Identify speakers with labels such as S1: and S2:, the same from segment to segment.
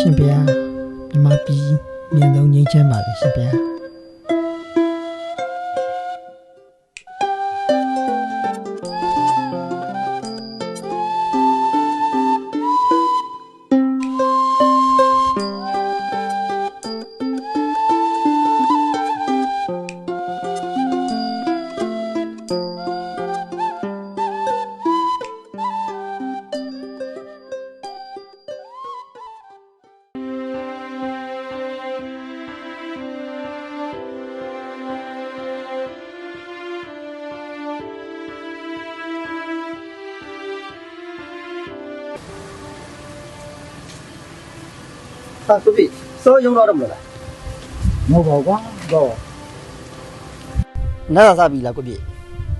S1: ဗျာမြမပြည်မြင်ဆုံးငြိမ်းချမ်းပါလေရှင်ဗျာ
S2: ဟာသူပြီစောရုံတော့တယ်မလား
S3: မဟုတ်ပါဘူးကွာတော့
S2: နားသာစားပြီလားကိုပြည့်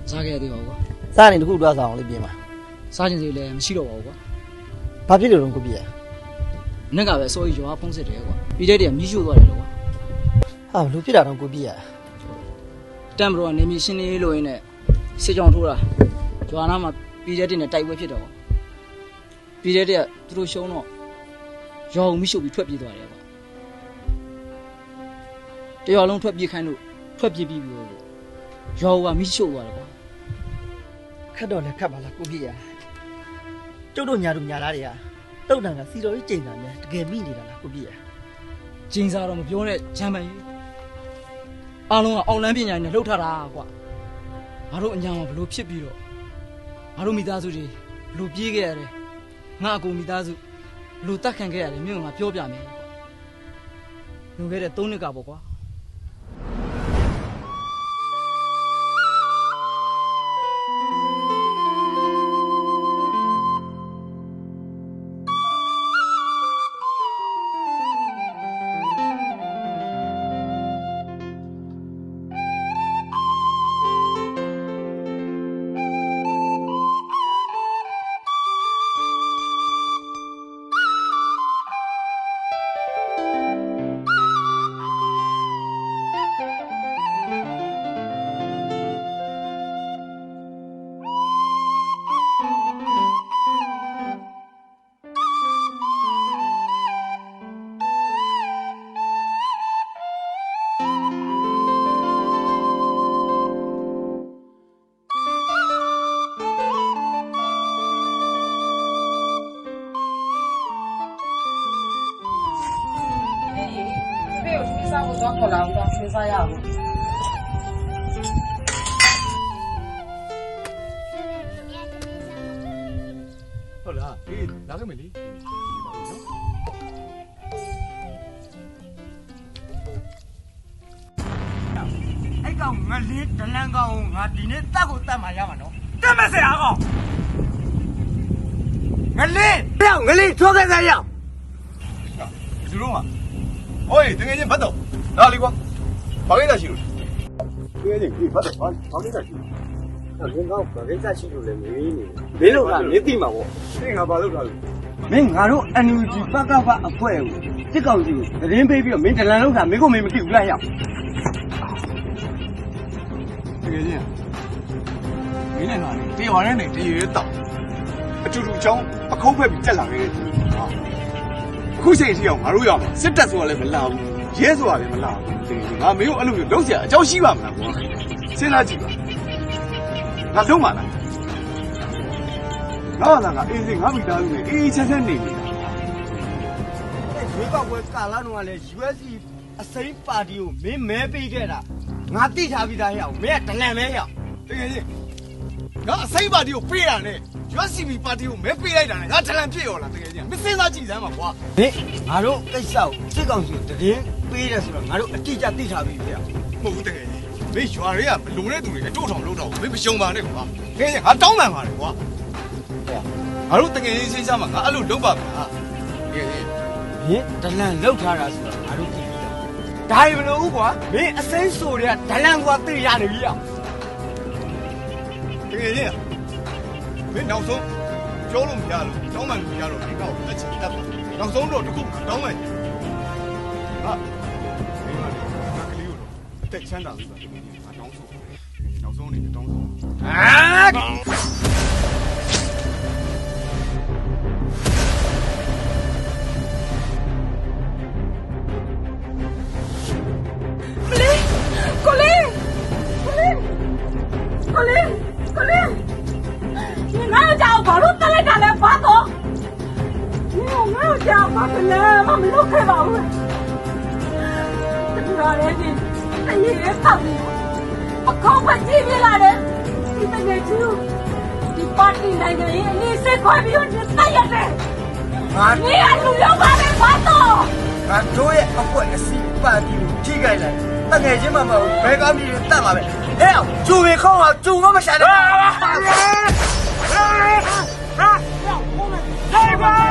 S4: စားခဲ့ရသေးပါဘူးကွာ
S2: စားနေတခုတွားစားအောင်လေးပြင်ပါ
S4: စားခြင်းစီလည်းမရှိတော့ပါဘူးကွာ
S2: ဘာဖြစ်လို့လဲကိုပြည့်
S4: နက်ကပဲစိုးကြီးရွာဖုံးစစ်တယ်ကွာပြီးတဲ့တည်းကမီးရှို့သွားတယ်လို့ကွာ
S2: ဟာဘလို့ဖြစ်တာတော့ကိုပြည့်
S4: တမ်ဘရိုကနေမီရှင်းနေလို့ရင်းနဲ့စစ်ကြောင်ထိုးတာရွာနာမှာပြီးတဲ့တည်းနဲ့တိုက်ပွဲဖြစ်တော့ကွာပြီးတဲ့တည်းကသူတို့ရှုံးတော့ ရွာကိုမီးရှို့ပြီးထွက်ပြေးသွားတယ်ကွာတရွာလုံးထွက်ပြေးခိုင်းလို့ထွက်ပြေးပြီးပြီလို့ရွာကမီးရှို့သွားတယ်ကွာ
S2: ခက်တော့လည်းခက်ပါလားကိုပြည့်ကျုပ်တို့ညာတို့ညာသားတွေကတုတ်တန်ကစီတော်ကြီးချိန်တာနဲ့တကယ်မိနေတာလားကိုပြည့်
S4: ကျင်းစားတော့မပြောနဲ့ချမ်းပန်ကြီးအားလုံးကအောင်လန်းပညာနဲ့လှုပ်ထတာကွာငါတို့အညာမှာဘလို့ဖြစ်ပြီးတော့ငါတို့မိသားစုတွေဘလို့ပြေးခဲ့ရတယ်ငါအကူမိသားစုဘ လို့တတ်ခံခဲ့ရတယ်မြို့ကငါပြောပြမယ်ကွာလွန်ခဲ့တဲ့၃နှစ်ကပေါ့ကွာ
S5: စားရအောင်
S6: ဟုတ်လားအေးလာခဲ့မယ်လေဒီပါဦးနော်
S3: အဲ့ကောင်ငလေးဒလန်ကောင်ငါဒီနေ့တက်ကိုတက်မှရမှာနော်တက်မစရာကောင်ငလေးပြောင်းငလေးထိုးခဲ့စားရအောင်
S6: ဘယ်သူတော့မှာဟိုးတကယ်ချင်းဘတ်တော့လာလေကွာ ဘာကိစ္စရှိလို့တကယ်ချင်းဒီဘတ်တော့ဘာဘာကိစ္စရှိလို့
S3: ငင်းကောင်းဗကိစ္စရှိလို့လည်းမင်းနေမင်းတို့ကမင်းသိမှာပေါ့
S6: ဒီငါဘာလုပ်တာလဲ
S3: မင်းငါတို့ NUG ပကပအဖွဲ့ကိုစစ်ကောင်စီကိုသတင်းပေးပြီးတော့မင်းဒလန်လောက်တာမင်းကိုမင်းမသိဘူးလားရအောင်
S6: တကယ်ချင်းမင်းနဲ့ငါနဲ့တေးဝါနဲ့နေတေးရဲတောက်အတူတူချောင်းအခုံးဖက်ပြီးတက်လာခဲ့တယ်ဟာအခုချိန်ထိအောင်ငါတို့ရအောင်စစ်တက်ဆိုတာလည်းမလာဘူး ရဲဆိုတာလည်းမလာဘူးတကယ်ချင်းငါမင်းကိုအဲ့လိုမျိုးလုံးစရာအကြောင်းရှိပါမလားကွာစဉ်းစားကြည့်ပါငါလုံးပါလားငါလာငါအေးစေးငါမိသားစုနဲ့အေးအေးချမ်းချမ်းနေနေတာ
S3: ရွေးကောက်ပွဲကာလတော့ကလည်း USC အစိမ်းပါတီကိုမင်းမဲပေးခဲ့တာငါသိထားပြီးသားရအောင်မင်းကဒလန်မဲရအောင်
S6: တကယ်ကြီးငါအစိမ့်ပါတီကိုပေးတာနဲ့ USCB ပါတီကိုမဲပေးလိုက်တာနဲ့ငါထလန်ဖြစ်ရောလားတကယ်ကြီးမစင်းစားကြည့်စမ်းပါကွာ
S3: မင်းငါတို့ကိစ္စကိုစစ်ကောင်စီကိုသတင်း ပေးတယ်ဆိုတော့ငါတို့အတိအကျသိထားပြီးပြရအောင်
S6: မဟုတ်ဘူးတကယ်ကြီးမင်းရွာတွေကဘလို့တဲ့သူတွေအတို့ထောင်လို့တော့မင်းမရှုံပါနဲ့ကွာတကယ်ကြီးငါတောင်းပန်ပါတယ်ကွာငါတို့တကယ်ကြီးချင်းစားမှာငါအဲ့လိုလုပ်ပါမလားတကယ်ကြီး
S3: မင်းဒလန်လောက်ထားတာဆိုတော့ငါတို့သိပြီးသားဒါရီမလို့ကွာမင်းအစိမ်းဆိုတွေကဒလန်ကွာသိရနေပြီရအောင်
S6: တကယ်ကြီးမင်းနောက်ဆုံးပြောလို့မရလို့တောင်းပန်လို့မရတော့ဒီကောက်အချင်းတက်ပါနောက်ဆုံးတော့တခုတောင်းပန် တက်ချမ်းသာဆိုတာငါတောင်းဆိုနောက်ဆုံးအနေနဲ့တောင်းဆို
S3: အာ
S7: ကိုလေးကိုလေးဒီငါ့ကြောင်ဘာလို့တက်လိုက်တာလဲဘာတော့ဒီငါ့ကြောင်ဘာလဲမမလုပ်ခဲ့ပါဘူးတပြားလေးဒီ အရင်ကဖောက်အကောင့်ဖတ်ကြည့်ပြလာတယ်ဒီတကယ်ကျူးဒီပါတီနိုင်ငံရေးအရေးစိတ်ခွဲပြီးတော့တိုက်ရတယ်
S8: ငါ
S7: နေရလူရောက်ပါမယ်ဘာတော့
S8: ငါတို့ရဲ့အကွက်အစီပါတီကိုထိခိုက်လိုက်တငယ်ချင်းမမဟုတ်ဘဲကောင်းကြီးတွေတတ်လာပဲဟဲ့အောင်ကျူရင်ခေါင်းအောင်ကျူမမရှာနဲ့ Hey, bye!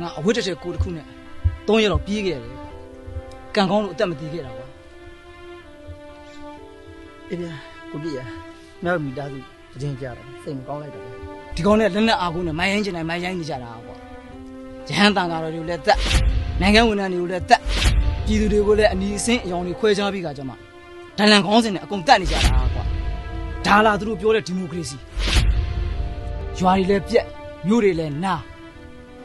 S4: ငါအဝတ်တစ်ထည်ကိုတစ်ခုနဲ့၃ရက်လောက်ပြေးခဲ့ရတယ်ကွာကံကောင်းလို့အသက်မတည်ခဲ့တာကွာ
S2: အေးဗျာကိုပြည့်ရမြောက်မိသားစုအချင်းကြတော့စိတ်မကောင်းလိုက်တော့ပဲ
S4: ဒီကောင်နဲ့လက်နဲ့အာကုန်းနဲ့မိုင်းရိုင်းချင်တိုင်းမိုင်းရိုင်းနေကြတာကွာရဟန်းတန်ကားတော်တွေကိုလည်းတက်နိုင်ငံဝန်ထမ်းတွေကိုလည်းတက်ပြည်သူတွေကိုလည်းအနီးအဆင်းအယောင်တွေခွဲခြားပြီးကကြမှာဒလန်ကောင်းစင်နဲ့အကုန်တက်နေကြတာကွာဒါလာသူတို့ပြောတဲ့ဒီမိုကရေစီရွာတွေလည်းပြက်မြို့တွေလည်းနား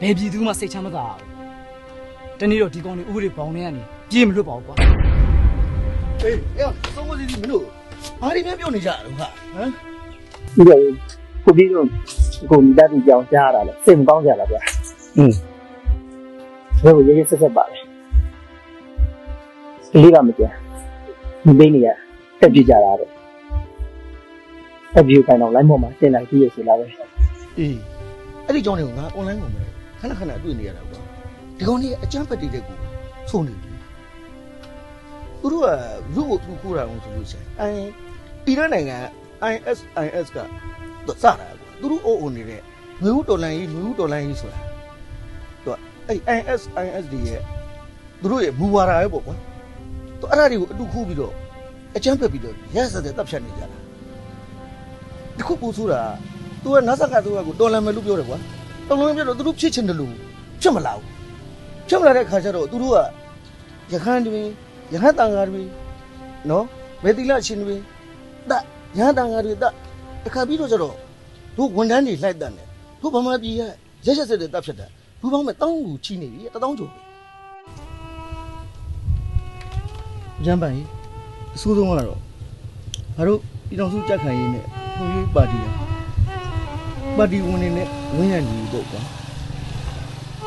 S4: ဘယ်ပြည်သူမှစိတ်ချမ်းမသာဘူးတနေ့တော့ဒီကောင်တွေဥပဒေပေါင်းနေကနေပြေးမလွတ်ပါဘူးကွာ
S8: အေးအေးသုံးမစီစီမလို့ဘာတွေများပြောနေကြတာလဲဟမ်
S1: ဒီကောင်ကိုပြီးတော့ကိုမိသားစုကြောင်ကြားရတာလေစိတ်မကောင်းကြတာဗျာอืมဘယ်လိုရေးရေးဆက်ဆက်ပါလဲလေးကမကြမ်းမသိနေရတက်ပြကြတာပဲတက်ပြကိုင်တော့ line ပေါ်မှာတင်လိုက်ပြီးရစီလာပဲ
S8: အေးအဲ့ဒီကြောင့်လေငါ online ကိုမယ် ခဏခဏတွေ့နေရတာကွာဒီကောင်ကြီးအကျန်းဖက်တည်တဲ့ကူဆုံးနေပြီသူတို့ကလူ့ကိုသူခိုးတာအောင်ဆိုလို့ရှိရင်အဲတီရနိုင်ငံ ISIS ကစတာကွာသူတို့အိုးအိုနေတဲ့ငွေဦးဒေါ်လာကြီးငွေဦးဒေါ်လာကြီးဆိုတာသူကအဲ့ ISIS တွေရဲ့သူတို့ရဲ့မူဝါဒပဲပေါ့ကွာသူအဲ့ဒါတွေကိုအတူခိုးပြီးတော့အကျန်းဖက်ပြီးတော့ရက်စတဲ့တပ်ဖြတ်နေကြတာဒီခုပူဆိုးတာ तू ကနတ်ဆက်ကသူကကိုတော်လန်မယ်လို့ပြောတယ်ကွာ တော်လန်ပြောတော့သူတို့ဖြစ်ချင်တယ်လို့ဖြစ်မလာဘူးဖြစ်မလာတဲ့ခါကျတော့သူတို့ကရခန်းတွေရဟန်းတန်ဃာတွေနော်မေတိလရှင်တွေတရဟန်းတန်ဃာတွေတအခါပြီးတော့ကျတော့တို့ဝန်ထမ်းတွေလိုက်တတ်တယ်တို့ဗမာပြည်ရရက်ရက်စက်တဲ့တပ်ဖြစ်တာလူပေါင်းမဲ့တောင်းကိုချီနေပြီတတောင်းကျော်ပဲဂျမ်ပန်ကြီးအဆိုးဆုံးကတော့ငါတို့ပြည်တော်စုကြက်ခံရေးနဲ့ဖွံ့ဖြိုးပါတီနဲ့ ပါတီဝင်နေနဲ့ဝင်းရညီပေါ့ကွာ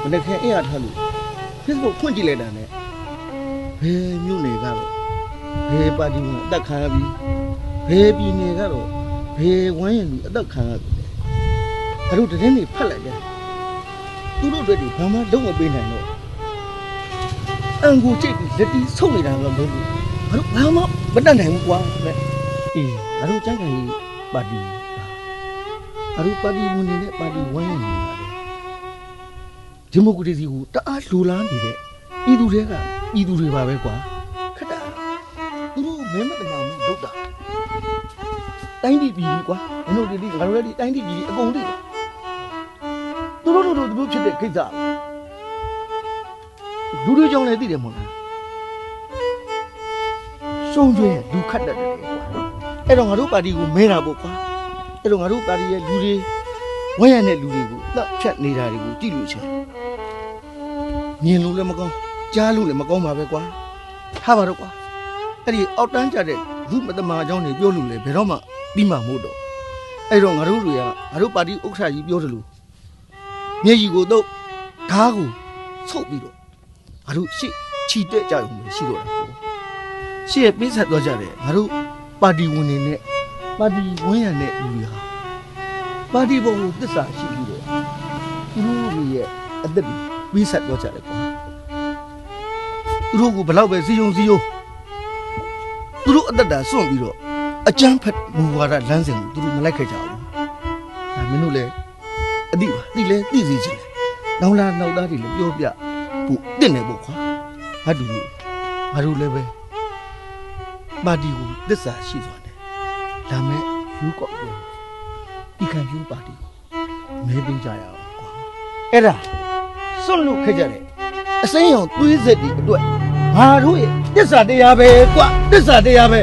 S8: မနေ့ကအဲ့ရထားလို့ Facebook ဖွင့်ကြည့်လိုက်တာနဲ့ဘယ်မြို့နယ်ကတော့ဘယ်ပါတီဝင်အသက်ခံရပြီဘယ်ပြည်နယ်ကတော့ဘယ်ဝင်းရညီအသက်ခံရပြီလဲအဲ့တို့တရင်တွေဖတ်လိုက်တယ်သူတို့တွေဘာမှလုံးမပေးနိုင်တော့အန်ကိုကြိတ်ပြီးလက်တီဆုပ်နေတာတော့မဟုတ်ဘူးငါတို့ဘာမှမတတ်နိုင်ဘူးကွာတဲ့အေးငါတို့ကြိုက်တယ်ပါတီ အရူပါတီဝင်နေတဲ့ပါတီဝိုင်းရနေပါတယ်ဒီမိုကရေစီကိုတအားလူလားနေတဲ့ပြည်သူတွေကပြည်သူတွေပါပဲကွာခက်တာသူတို့မဲမတမာမှုလုပ်တာတိုင်းပြည်ပြည်ကြီးကွာမင်းတို့ဒီဒီငါတို့လည်းဒီတိုင်းပြည်ပြည်ကြီးအကုန်သိတယ်သူတို့တို့တို့သူတို့ဖြစ်တဲ့ကိစ္စလူတွေကြောင့်လည်းသိတယ်မို့လားရှုံးကျွဲလူခတ်တတ်တယ်ကွာအဲ့တော့ငါတို့ပါတီကိုမဲတာပေါ့ကွာ အဲ့တော့ငါတို့ပါတီရဲ့လူတွေဝမ်းရတဲ့လူတွေကိုတတ်ဖြတ်နေတာတွေကိုကြည့်လို့ချင်းမြင်လို့လည်းမကောင်းကြားလို့လည်းမကောင်းပါပဲကွာထားပါတော့ကွာအဲ့ဒီအောက်တန်းကြတဲ့လူမတမာအကြောင်းတွေပြောလို့လည်းဘယ်တော့မှပြီးမှမဟုတ်တော့အဲ့တော့ငါတို့တွေကငါတို့ပါတီဥက္ကဋ္ဌကြီးပြောတယ်လို့မျက်ရည်ကိုတော့ဓားကိုဆုပ်ပြီးတော့ငါတို့ရှေ့ချီတက်ကြရုံပဲရှိတော့တာပေါ့ရှေ့ရဲ့ပေးဆက်သွားကြတယ်ငါတို့ပါတီဝင်နေနဲ့ ပါတီဝန်းရံတဲ့လူတွေဟာပါတီဘုံကိုသစ္စာရှိပြီးတော့သူတို့တွေရဲ့အသက်တွေပြီးဆက်တော့ကြတယ်ကွာသူတို့ကဘလောက်ပဲစီယုံစီယုံသူတို့အသက်တာစွန့်ပြီးတော့အကျန်းဖက်မူဝါဒလမ်းစဉ်ကိုသူတို့မလိုက်ခဲ့ကြဘူးဒါမင်းတို့လည်းအတိပါတိလဲသိစီချင်တယ်နောက်လာနောက်သားတွေလည်းပြောပြဖို့တင့်တယ်ပေါ့ကွာဟာတူလို့ငါတို့လည်းပဲပါတီကိုသစ္စာရှိသွားတယ် လာမဲ့ယူကောက်ကိုဒီခံယူပါတီကိုမဲပေးကြရအောင်ကွာအဲ့ဒါစွန့်လို့ခဲ့ကြတယ်အစိမ်းရောင်သွေးဆက်တွေအတွက်ငါတို့ရဲ့တစ္ဆာတရားပဲကွာတစ္ဆာတရားပဲ